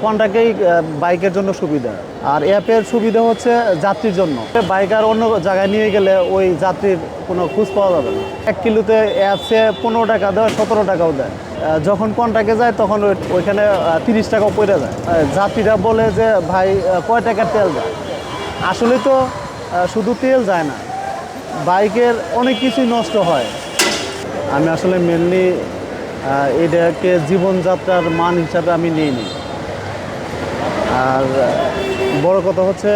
কোনটাকেই বাইকের জন্য সুবিধা। আর অ্যাপের সুবিধা হচ্ছে যাত্রীর জন্য। বাইকার অন্য জায়গায় নিয়ে গেলে ওই যাত্রীর কোনো খোঁজ পাওয়া যাবে না। এক কিলোতে অ্যাপসে পনেরো টাকা দেয়, সতেরো টাকাও দেয়। যখন কন্টাকে যায়, তখন ওই- ওইখানে তিরিশ টাকাও পড়ে যায়। যাত্রীরা বলে যে, ভাই কয় টাকার তেল যায় আসলে তো শুধু তেল যায় না, বাইকের অনেক কিছুই নষ্ট হয়। আমি আসলে মেনলি এটাকে জীবনযাত্রার মান হিসাবে আমি নিইনি। আর বড় কথা হচ্ছে,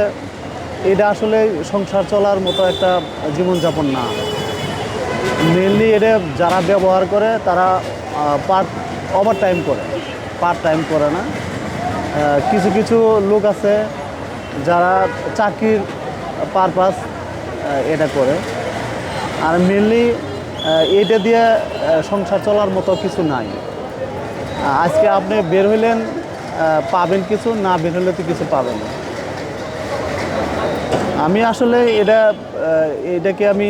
এটা আসলে সংসার চলার মতো একটা জীবনযাপন না। মেনলি এটা যারা ব্যবহার করে, তারা পার্ট ওভার টাইম করে। পার্ট টাইম করে না। কিছু কিছু লোক আছে, যারা চাকরির পারপাস এটা করে। আর মেনলি এটা দিয়ে সংসার চলার মতো কিছু নাই। আজকে আপনি বের হইলেন পাবেন কিছু, না বের হলে তো কিছু পাবেন না। আমি আসলে এটা এটাকে আমি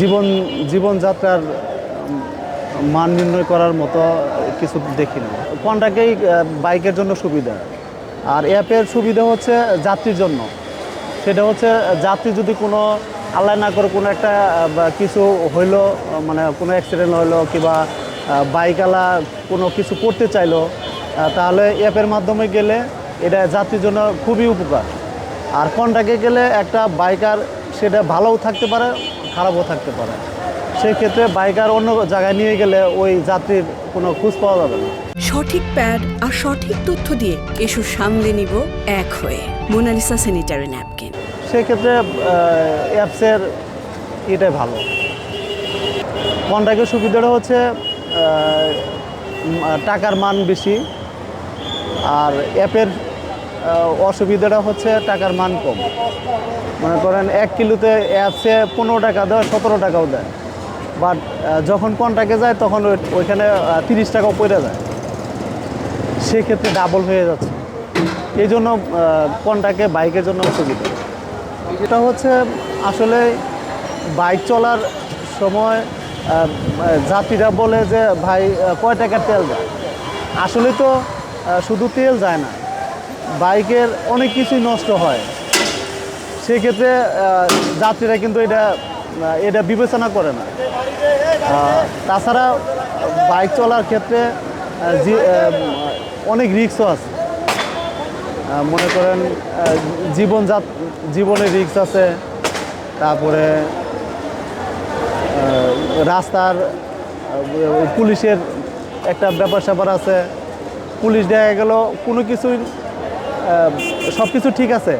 জীবন, জীবনযাত্রার মান নির্ণয় করার মতো কিছু দেখি না। কোনটাকেই বাইকের জন্য সুবিধা। আর অ্যাপের সুবিধা হচ্ছে যাত্রীর জন্য। সেটা হচ্ছে যাত্রী যদি কোনো আল্লাহ না করে কোনো একটা কিছু হইল মানে কোনো অ্যাক্সিডেন্ট হইল কিংবা বাইকওয়ালা কোনো কিছু করতে চাইলো তাহলে অ্যাপের মাধ্যমে গেলে এটা যাত্রীর জন্য খুবই উপকার। আর কন্টাকে গেলে একটা বাইকার সেটা ভালোও থাকতে পারে খারাপও থাকতে পারে। সেই ক্ষেত্রে বাইকার অন্য জায়গায় নিয়ে গেলে ওই যাত্রীর কোনো খোঁজ পাওয়া যাবে না। সঠিক প্যাড আর সঠিক তথ্য দিয়ে এসব সামলে নিব এক হয়ে। Monalisa sanitary napkin. সেক্ষেত্রে অ্যাপসের এটাই ভালো। কন্ট্রাক্টের সুবিধাটা হচ্ছে টাকার মান বেশি। আর অ্যাপের অসুবিধাটা হচ্ছে টাকার মান কম। মনে করেন এক কিলোতে অ্যাপসে পনেরো টাকা দেয়, সতেরো টাকাও দেয়। বাট যখন কন্ট্রাক্টে যায়, তখন ওই- ওইখানে তিরিশ টাকাও পড়ে যায়। সেক্ষেত্রে ডাবল হয়ে যাচ্ছে। এই জন্য কোনটাকে বাইকের জন্য অসুবিধা। এটা হচ্ছে, আসলে বাইক চলার সময় যাত্রীরা বলে যে, ভাই কয় টাকার তেল যায় আসলে তো শুধু তেল যায় না, বাইকের অনেক কিছুই নষ্ট হয়। সেক্ষেত্রে যাত্রীরা কিন্তু এটা এটা বিবেচনা করে না। তাছাড়া বাইক চলার ক্ষেত্রে অনেক রিক্সও আছে। মনে করেন জীবনযাত জীবনে রিক্স আছে। তারপরে রাস্তার পুলিশের একটা ব্যাপার স্যাপার আছে। পুলিশ দেখা গেল, কোনো কিছুই সব কিছু ঠিক আছে।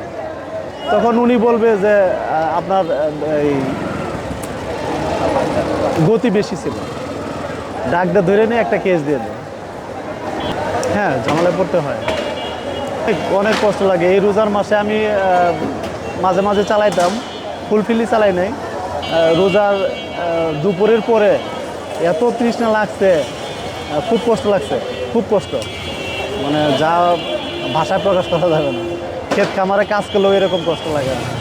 তখন উনি বলবে যে আপনার এই গতি বেশি ছিল। ডাকটা ধরে নিয়ে একটা কেস দিয়ে দেয়। হ্যাঁ ঝামেলায় পড়তে হয়। অনেক- কষ্ট লাগে। এই রোজার মাসে আমি মাঝে মাঝে চালাইতাম। ফুলফিলি চালাই নাই। রোজার দুপুরের পরে এত তৃষ্ণা লাগছে খুব কষ্ট লাগছে, খুব কষ্ট। মানে যা ভাষায় প্রকাশ করা যাবে না। ক্ষেত খামারে কাজ করলেও এরকম কষ্ট লাগে না।